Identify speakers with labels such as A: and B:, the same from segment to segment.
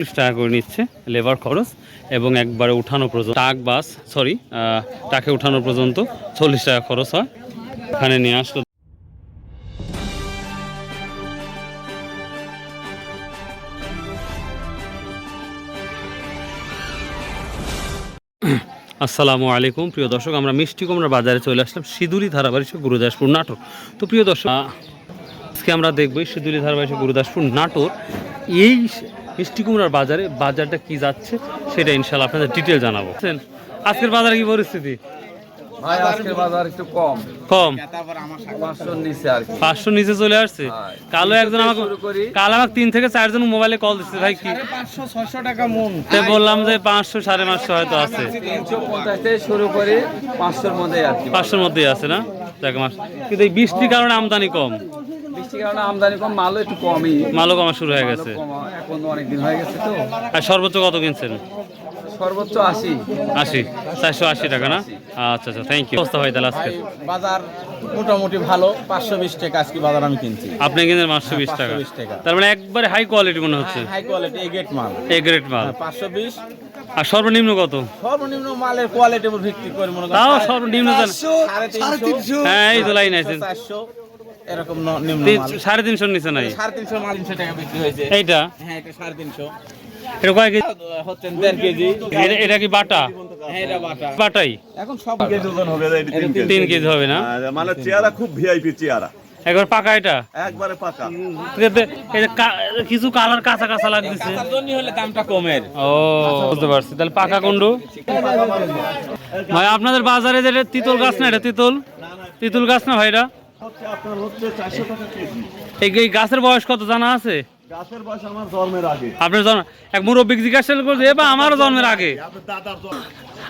A: চল্লিশ টাকা করে নিচ্ছে লেবার খরচ এবং একবারে উঠানো পর্যন্ত, টাক বাস সরি টাকে উঠানো পর্যন্ত চল্লিশ টাকা খরচ হয়। এখানে নিয়ে আসলো। আসসালামু আলাইকুম। প্রিয় দর্শক, আমরা মিষ্টি কুমড়ার বাজারে চলে আসলাম সিঁদুরি ধারাবাহিক গুরুদাসপুর নাটক তো প্রিয় দর্শক আজকে আমরা দেখব সিঁদুরি ধারাবাহিক গুরুদাসপুর নাটক এই মিষ্টি কুমড়ার বাজারে বাজারটা কি যাচ্ছে সেটা ইনশাল্লাহ আপনাদের ডিটেল জানাব। আজকের বাজারে কি পরিস্থিতি?
B: ভাই আজকের বাজার একটু কম।
A: কম?
B: পাঁচশোর নিচে আর কি।
A: পাঁচশো নিচে চলে আসছে?
B: হ্যাঁ।
A: কালো একজন আমাকে কাল আমাকে তিন থেকে চারজন মোবাইলে কল দিচ্ছে। ভাই কি
B: পাঁচশো ছয়শো টাকা মন।
A: তাই বললাম যে পাঁচশো সাড়ে পাঁচশো হয়তো আছে।
B: থেকে শুরু করে
A: মধ্যেই আছে না? দেখ মাস কিন্তু এই বৃষ্টির কারণে আমদানি কম।
B: বৃষ্টির কারণে আমদানি কম মালও একটু কমই।
A: মালও কমা শুরু হয়ে গেছে।
B: এখন অনেক দিন হয়ে গেছে তো।
A: আর সর্বোচ্চ কত কিনছেন?
B: সর্বোচ্চ আশি।
A: আশি? চারশো আশি টাকা না? আচ্ছা আচ্ছা থ্যাংক ইউ অবস্থা হয় তাহলে আজকে।
C: বাজার মোটামুটি ভালো। পাঁচশো বিশ টাকা আজকে বাজার আমি কিনছি।
A: আপনি কিনছেন পাঁচশো বিশ টাকা।
C: 520 টাকা।
A: তার মানে একবারে হাই কোয়ালিটি মনে হচ্ছে।
C: হাই কোয়ালিটি এই গেট মাল।
A: এ গ্রেড মাল।
C: পাঁচশো বিশ।
A: আর সর্বনিম্ন কত?
C: সর্বনিম্ন মালের কোয়ালিটির উপর ভিত্তি করে মনে করেন
A: তাও সর্বনিম্ন
C: সাড়ে তিনশো
A: হ্যাঁ এই তো লাইন আছে।
C: চারশো এরকম
A: সাড়ে তিনশোর নিচে নাই?
C: সাড়ে তিনশো মাল তিনশো টাকা বিক্রি হয়েছে।
A: এইটা?
C: হ্যাঁ এটা সাড়ে তিনশো।
A: এটা কয় কেজি?
C: হচ্ছে দেড় কেজি।
A: এটা- এটা কি বাটা?
C: হ্যাঁ এটা বাটা।
A: বাটাই?
C: এখন সব
D: কেজি ওজন হবে তিন কেজি।
A: হবে না?
D: মানে চেয়ারা খুব ভিআইপি চেয়ারা
A: একবার পাকা এটা?
D: একবারে পাকা।
A: এতে- এই যে কা- কিছু কালার কাঁচা কাঁচা লাগতেছে।
C: হলে দামটা কমের।
A: ও বুঝতে পারছি। তাহলে পাকা কুন্ডু ভাই আপনাদের বাজারে যেটা তিতল গাছ না এটা তিতল? তিতুল গাছ না ভাই এই গাছের বয়স কত জানা আছে?
D: গাছের বয়স আমার জন্মের আগে।
A: আপনার জন্ম এক মুরব্বী জিজ্ঞাসা করছে এবার আমারও জন্মের আগে।
D: দাদার জন্ম।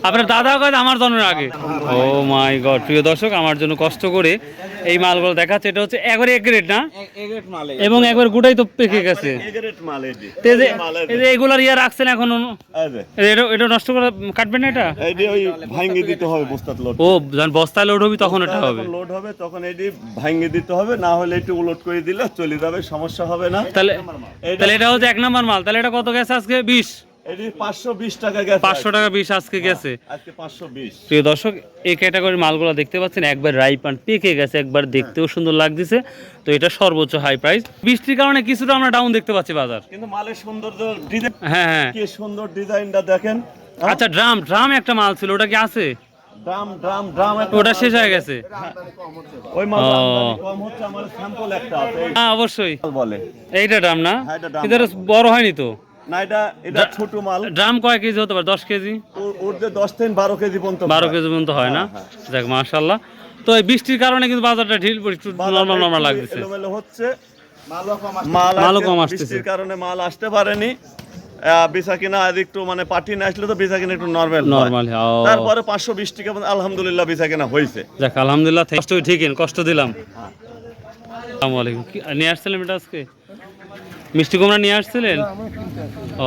A: আপনার দাদাও কাজ আমার জন্মের আগে। ও মাই গড প্রিয় দর্শক আমার জন্য কষ্ট করে এই মালগুলো দেখাচ্ছে। এটা হচ্ছে একবারে এক গ্রেড না? এবং একবার গুটাই তো পেকে গেছে।
D: এগারেট মাল
A: এই যে- এই যে এগুলার ইয়ে রাখছেন এখন।
D: এই যে,
A: এটা এটা নষ্ট করে কাটবেন না এটা?
D: ভাঙ্গি দিতে হবে বস্তাত লোড
A: ও যখন বস্তায় লোড হবি তখন এটা হবে।
D: লোড হবে তখন এটি ভাঙ্গি দিতে হবে না হলে একটু উলট করে দিলে চলে যাবে সমস্যা হবে না।
A: তাহলে তাহলে এটা হচ্ছে এক নম্বর মাল। তাহলে এটা কত গেছে আজকে? বিশ।
D: পাঁচশো বিশ টাকা গেছে
A: পাঁচশো টাকা বিশ আজকে গেছে।
D: আজকে পাঁচশো বিশ।
A: প্রিয় দর্শক এই ক্যাটাগরির মালগুলো দেখতে পাচ্ছেন একবার রাইপ পেকে গেছে একবার দেখতেও সুন্দর লাগতেছে। তো এটা সর্বোচ্চ হাই প্রাইস বৃষ্টির কারণে কিছুটা আমরা ডাউন দেখতে পাচ্ছি বাজার।
D: কিন্তু মালের সৌন্দর্য
A: হ্যাঁ হ্যাঁ।
D: কি সুন্দর ডিজাইনটা দেখেন হ্যাঁ?
A: আচ্ছা ড্রাম ড্রাম একটা মাল ছিল ওটা কি আছে?
D: ড্রাম ড্রাম ড্রাম
A: ওটা শেষ হয়ে গেছে।
D: ওই মাল কম হচ্ছে আমার স্যাম্পল একটা আছে
A: হ্যাঁ অবশ্যই।
D: বলে।
A: এইটা ড্রাম না?
D: এটা
A: বড় হয়নি তো?
D: না এটা এটা ছোট মাল।
A: ড্রাম কয় কেজি হতে পারে? দশ কেজি?
D: ওর- যে দশ থেকে বারো কেজি পর্যন্ত
A: বারো কেজি পর্যন্ত হয় না?
D: হ্যাঁ,
A: দেখ মাশাল্লাহ তো এই বৃষ্টির কারণে কিন্তু বাজারটা ঢিল একটু নর্মাল নর্মাল লাগতেছে।
D: হচ্ছে।
C: মালও কম আসছে।
D: মাল
A: মালও
D: আজকে
A: কম আসতেছে।
D: বৃষ্টির কারণে মাল আসতে পারেনি। আহ, কিনা আজ একটু মানে পার্টি না আসলে তো একটু নর্মাল
A: নর্মাল
D: তারপরে পাঁচশো বিশ টাকা পর্যন্ত আলহামদুলিল্লাহ হয়েছে।
A: যাক আলহামদুলিল্লাহ কষ্ট ঠিক কষ্ট দিলাম। আসসালামু আলাইকুম। নিয়ে আসছিলেন এটা আজকে? মিষ্টি কুমড়া নিয়ে আসছিলেন?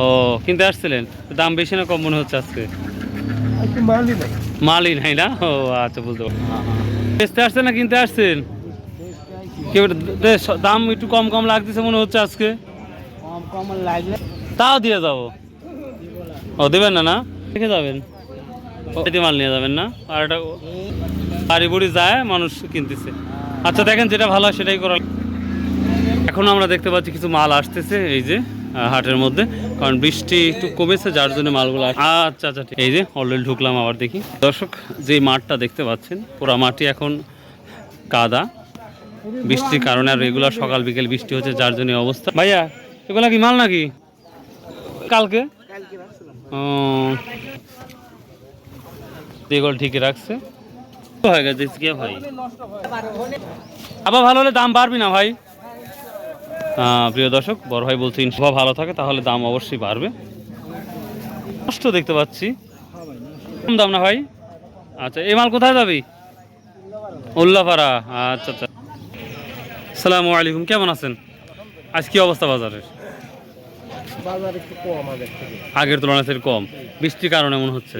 A: ও কিনতে আসছিলেন? দাম বেশি না কম মনে হচ্ছে আজকে? মালই নাই। না? ও আচ্ছা বুঝতে বেচতে আসছেন না কিনতে আসছেন? দাম একটু কম কম লাগতেছে মনে হচ্ছে আজকে। তাও দিয়ে যাব। ও দেবেন না না? রেখে যাবেন? মাল নিয়ে যাবেন না? আর এটা বাড়ি বুড়ি যায় মানুষ কিনতেছে। আচ্ছা দেখেন যেটা ভালো হয় সেটাই করা এখন আমরা দেখতে পাচ্ছি কিছু মাল আসতেছে, এই যে হাটের মধ্যে। কারণ বৃষ্টি একটু কমেছে, যার জন্য মালগুলো আচ্ছা আচ্ছা ঠিক। এই যে অলরেডি ঢুকলাম আবার দেখি। দর্শক, যে মাঠটা দেখতে পাচ্ছেন, পুরা মাটি এখন কাদা। বৃষ্টির কারণে আর রেগুলার সকাল বিকেল বৃষ্টি হচ্ছে, যার জন্য অবস্থা। ভাইয়া, এগুলা কি মাল নাকি? কালকে? এগুলো ঠিকই রাখছে। হয়ে গেছে ভাই আবার ভালো হলে দাম বাড়বি না ভাই। প্রিয় দর্শক বড় ভাই বলছে ইনশাল্লাহ ভালো থাকে তাহলে দাম অবশ্যই বাড়বে। কষ্ট দেখতে পাচ্ছি। কম দাম না ভাই? আচ্ছা এই মাল কোথায় যাবি? উল্লাপাড়া। আচ্ছা আচ্ছা। সালামু আলাইকুম কেমন আছেন? আজ কি অবস্থা বাজারের? আগের তুলনায় সেটা কম। বৃষ্টির কারণে মনে হচ্ছে।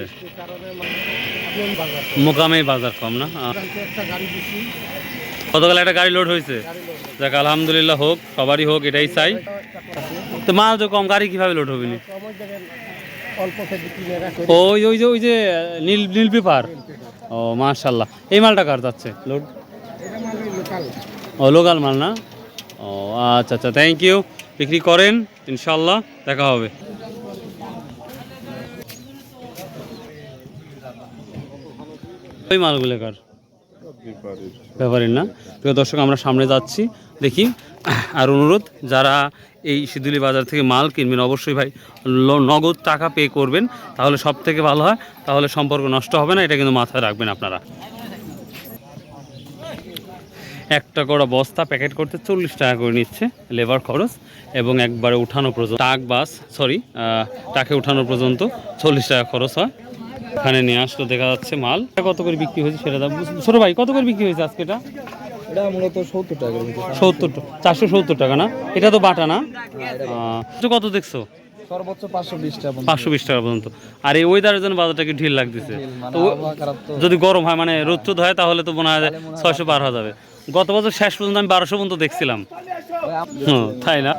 A: মোকামে বাজার কম না। গতকাল একটা গাড়ি লোড হয়েছে। যাক, আলহামদুলিল্লাহ হোক, সবারই হোক, এটাই চাই। তো মাল তো কম, গাড়ি কীভাবে লোড হবে ওই ওই যে ওই যে, নীল নীল পেপার। ও মার্শাল্লাহ এই মালটা কার যাচ্ছে? লোড ও লোকাল মাল না? ও আচ্ছা আচ্ছা থ্যাংক ইউ বিক্রি করেন ইনশাল্লাহ দেখা হবে। ওই মালগুলো কার? ব্যাপারের না। প্রিয় দর্শক, আমরা সামনে যাচ্ছি। দেখি, আর অনুরোধ, যারা এই সিদুলি বাজার থেকে মাল কিনবেন, অবশ্যই ভাই নগদ টাকা পে করবেন। তাহলে সব থেকে ভালো হয়। তাহলে সম্পর্ক নষ্ট হবে না, এটা কিন্তু মাথায় রাখবেন আপনারা। একটা করে বস্তা প্যাকেট করতে চল্লিশ টাকা করে নিচ্ছে লেবার খরচ এবং একবারে উঠানো পর্যন্ত। টাক বাস, সরি টাকে উঠানো পর্যন্ত চল্লিশ টাকা খরচ হয়। এখানে নিয়ে আসলো দেখা যাচ্ছে মাল। এটা কত করে বিক্রি হয়েছে সেটা দাম ছোটো ভাই কত করে বিক্রি হয়েছে আজকে এটা?
B: এটা মূলত সত্তর টাকা
A: সত্তর চারশো সত্তর টাকা না? এটা তো বাটা না? আহ, কত দেখছ?
B: সর্বোচ্চ পাঁচশো বিশ টাকা
A: পর্যন্ত। আর এই ওয়েদারের জন্য বাজারটাকে ঢিল লাগতেছে।
B: মানে
A: তো যদি গরম হয় মানে রোদ টোদ হয় তাহলে তো মনে হয় ছয়শো পার হয়ে যাবে। গত বছর শেষ পর্যন্ত আমি বারোশো পর্যন্ত দেখছিলাম। হুম, তাই না?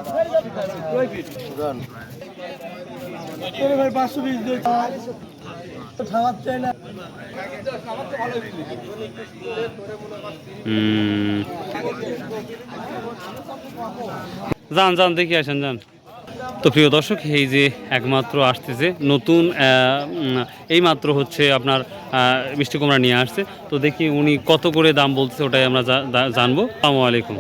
A: যান যান দেখি আসেন যান। তো প্রিয় দর্শক এই যে একমাত্র আসতেছে নতুন এই মাত্র হচ্ছে আপনার মিষ্টি কুমড়া নিয়ে আসছে। তো দেখি উনি কত করে দাম বলছে ওটাই আমরা জানব। আসসালামু আলাইকুম।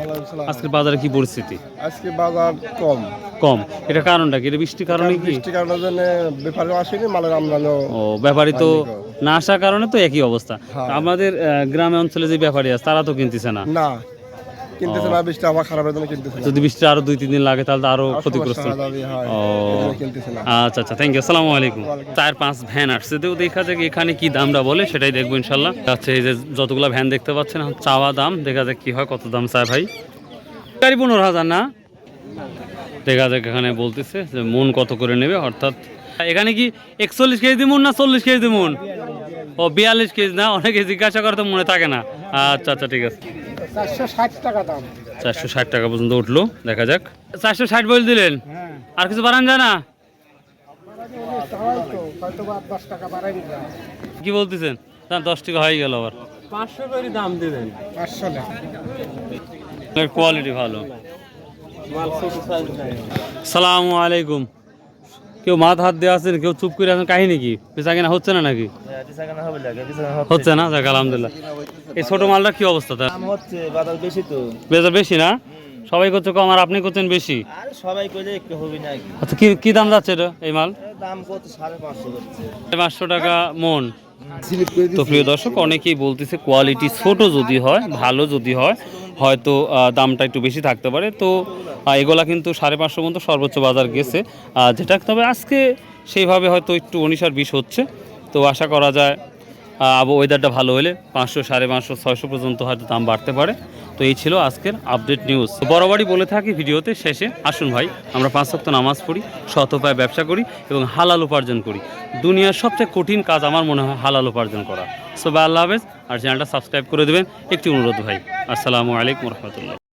A: আজকের বাজারে কি পরিস্থিতি?
C: আজকে বাজার কম।
A: কম। এটা কারণটা কি? এটা বৃষ্টির কারণে কি?
C: বৃষ্টির কারণের জন্য ব্যাপারে আসেনি মালের আমদানিও
A: ও ব্যাপারী তো না আসার কারণে তো একই অবস্থা।
C: হ্যাঁ।
A: আমাদের গ্রামে অঞ্চলে যে ব্যাপারী আছে তারা তো কিনতেছে না।
C: না। কিনতেছে না বৃষ্টি আবার খারাপের জন্য কিনতেছে
A: যদি বৃষ্টি আরও দুই তিন দিন লাগে তাহলে তো
C: আরও
A: ক্ষতিগ্রস্ত।
C: হয়।
A: ও। আচ্ছা আচ্ছা থ্যাংক ইউ আসসালামু আলাইকুম। চার পাঁচ ভ্যান আসছে। তো দেখা যাক এখানে কি দামটা বলে সেটাই দেখব ইনশাল্লাহ আচ্ছা এই যে যতগুলো ভ্যান দেখতে পাচ্ছেন চাওয়া দাম দেখা যাক কি হয় কত দাম চায় ভাই। গাড়ি পনেরো হাজার না? দেখা যাক এখানে বলতেছে যে মন কত করে নেবে অর্থাৎ এখানে কি একচল্লিশ কেজি মন না চল্লিশ কেজি মন ও বিয়াল্লিশ কেজি না অনেকে জিজ্ঞাসা করে তো মনে থাকে না। আচ্ছা আচ্ছা ঠিক আছে।
C: চারশো ষাট টাকা
A: চারশো ষাট টাকা পর্যন্ত উঠল দেখা যাক। চারশো ষাট বল দিলেন? আর কিছু বাড়ান যায় না?
C: তাই তো হয়তো বা দশ টাকা বাড়াই দিলাম
A: কি বলতেছেন? না দশ টাকা হয়ে গেল আবার।
C: পাঁচশো করে দাম দেবেন পাঁচশো
A: কোয়ালিটি ভালো। সালামু আলাইকুম। কেউ মাথা হাত দেওয়া আছেন কেউ চুপ করে আছেন কাহিনী কি? পেঁচা কেনা হচ্ছে না নাকি? হচ্ছে। না? যাক আলহামদুলিল্লাহ। এই ছোট মালটা কি অবস্থা তার?
E: হচ্ছে বাজার বেশি তো।
A: বেশি না? সবাই করছে কম আর আপনি করছেন বেশি?
E: সবাই কইলে একটু হবে না কি।
A: আচ্ছা কি কি দাম যাচ্ছে এটা এই মাল?
E: দাম কত সাড়ে পাঁচশো
A: টাকা মন। তো প্রিয় দর্শক অনেকেই বলতেছে কোয়ালিটি ছোট যদি হয় ভালো যদি হয় হয়তো দামটা একটু বেশি থাকতে পারে। তো এগুলা কিন্তু সাড়ে পাঁচশো পর্যন্ত সর্বোচ্চ বাজার গেছে। যেটা তবে আজকে সেইভাবে হয়তো একটু উনিশ আর বিশ হচ্ছে। তো আশা করা যায় আবু ওয়েদারটা ভালো হলে পাঁচশো সাড়ে পাঁচশো, ছয়শো পর্যন্ত হয়তো দাম বাড়তে পারে। তো এই ছিল আজকের আপডেট নিউজ বরাবরই বলে থাকি, ভিডিওতে শেষে আসুন ভাই, আমরা পাঁচ সপ্তাহ নামাজ পড়ি শত উপায় ব্যবসা করি এবং হালাল উপার্জন করি। দুনিয়ার সবচেয়ে কঠিন কাজ আমার মনে হয় হালাল উপার্জন করা। সো ভাই, আল্লাহ হাফেজ, আর চ্যানেলটা সাবস্ক্রাইব করে দেবেন। একটি অনুরোধ ভাই, আসসালামু আলাইকুম রহমতুল্লাহ।